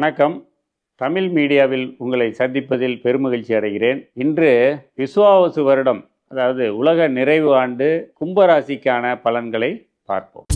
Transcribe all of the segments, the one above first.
வணக்கம். தமிழ் மீடியாவில் உங்களை சந்திப்பதில் பெருமகிழ்ச்சி அடைகிறேன். இன்று விசுவாவசு வருடம் அதாவது உலக நிறைவு ஆண்டு கும்பராசிக்கான பலன்களை பார்ப்போம்.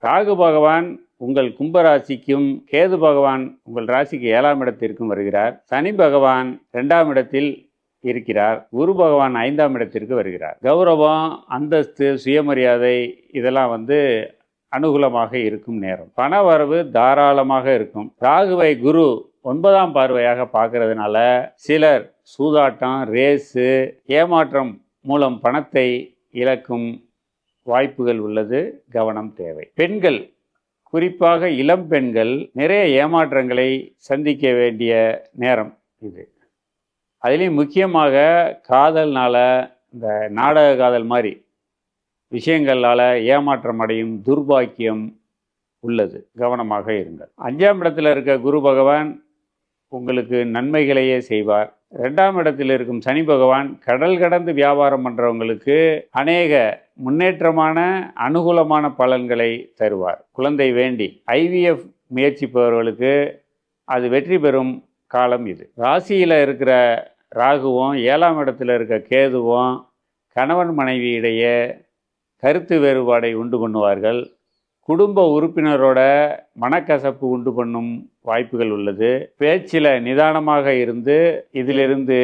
ராகு பகவான் உங்கள் கும்பராசிக்கும் கேது பகவான் உங்கள் ராசிக்கு ஏழாம் இடத்திற்கும் வருகிறார். சனி பகவான் இரண்டாம் இடத்தில் இருக்கிறார். குரு பகவான் ஐந்தாம் இடத்திற்கு வருகிறார். கௌரவம் அந்தஸ்து சுயமரியாதை இதெல்லாம் வந்து அனுகூலமாக இருக்கும் நேரம். பண வரவு தாராளமாக இருக்கும். ராகுவை குரு ஒன்பதாம் பார்வையாக பார்க்கறதுனால சிலர் சூதாட்டம் ரேஸு ஏமாற்றம் மூலம் பணத்தை இழக்கும் வாய்ப்புகள் உள்ளது. கவனம் தேவை. பெண்கள் குறிப்பாக இளம் பெண்கள் நிறைய ஏமாற்றங்களை சந்திக்க வேண்டிய நேரம் இது. அதுலேயும் முக்கியமாக காதல்னால இந்த நாடக காதல் மாதிரி விஷயங்களால் ஏமாற்றம் அடையும் துர்பாக்கியம் உள்ளது. கவனமாக இருங்கள். அஞ்சாம் இடத்தில் இருக்க குரு பகவான் உங்களுக்கு நன்மைகளையே செய்வார். ரெண்டாம் இடத்தில் இருக்கும் சனி பகவான் கடல் கடந்து வியாபாரம் பண்ணுறவங்களுக்கு அநேக முன்னேற்றமான அனுகூலமான பலன்களை தருவார். குழந்தை வேண்டி ஐவிஎஃப் முயற்சிப்பவர்களுக்கு அது வெற்றி பெறும் காலம் இது. ராசியில் இருக்கிற ராகுவும் ஏழாம் இடத்துல இருக்க கேதுவும் கணவன் மனைவி இடையே கருத்து வேறுபாடை உண்டு பண்ணுவார்கள். குடும்ப உறுப்பினரோட மனக்கசப்பு உண்டு பண்ணும் வாய்ப்புகள் உள்ளது. பேச்சில் நிதானமாக இருந்து இதிலிருந்து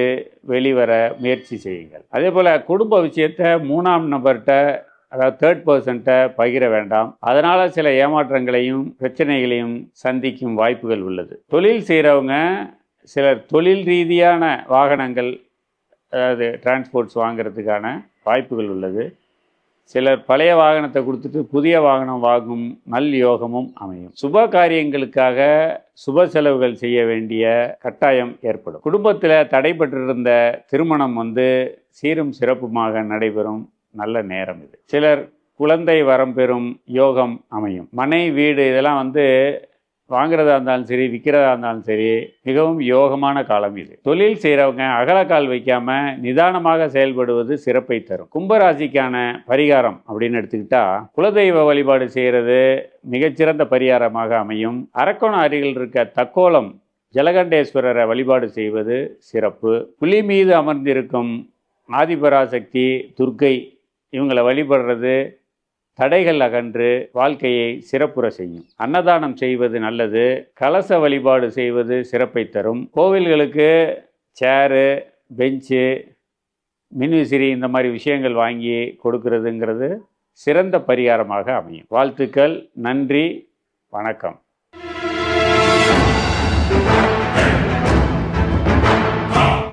வெளிவர முயற்சி செய்யுங்கள். அதே போல் குடும்ப விஷயத்தை மூணாம் நபர்கிட்ட அதாவது தேர்ட் பர்சன்ட்டை பகிர வேண்டாம். அதனால் சில ஏமாற்றங்களையும் பிரச்சனைகளையும் சந்திக்கும் வாய்ப்புகள் உள்ளது. தொழில் செய்கிறவங்க சிலர் தொழில் ரீதியான வாகனங்கள் அதாவது டிரான்ஸ்போர்ட்ஸ் வாங்குறதுக்கான வாய்ப்புகள் உள்ளது. சிலர் பழைய வாகனத்தை கொடுத்துட்டு புதிய வாகனம் வாங்கும் நல் யோகமும் அமையும். சுப காரியங்களுக்காக சுப செலவுகள் செய்ய வேண்டிய கட்டாயம் ஏற்படும். குடும்பத்தில் தடைபட்டிருந்த திருமணம் வந்து சீரும் சிறப்புமாக நடைபெறும் நல்ல நேரம் இது. சிலர் குழந்தை வரம் பெறும் யோகம் அமையும். மனை வீடு இதெல்லாம் வந்து வாங்குறதா இருந்தாலும் சரி விற்கிறதா இருந்தாலும் சரி மிகவும் யோகமான காலம் இது. தொழில் செய்கிறவங்க அகலக்கால் வைக்காம நிதானமாக செயல்படுவது சிறப்பை தரும். கும்பராசிக்கான பரிகாரம் அப்படின்னு எடுத்துக்கிட்டா குலதெய்வ வழிபாடு செய்கிறது மிகச்சிறந்த பரிகாரமாக அமையும். அரக்கோணம் அருகில் இருக்க தக்கோலம் ஜலகண்டேஸ்வரரை வழிபாடு செய்வது சிறப்பு. புலி மீது அமர்ந்திருக்கும் ஆதிபராசக்தி துர்க்கை இவங்களை வழிபடுறது தடைகள் அகன்று வாழ்க்கையை சிறப்புற செய்யும். அன்னதானம் செய்வது நல்லது கலச வழிபாடு செய்வது சிறப்பை தரும். கோவில்களுக்கு சேரு பெஞ்சு மின்விசிறி இந்த மாதிரி விஷயங்கள் வாங்கி கொடுக்கறதுங்கிறது சிறந்த பரிகாரமாக அமையும். வாழ்த்துக்கள் நன்றி வணக்கம்.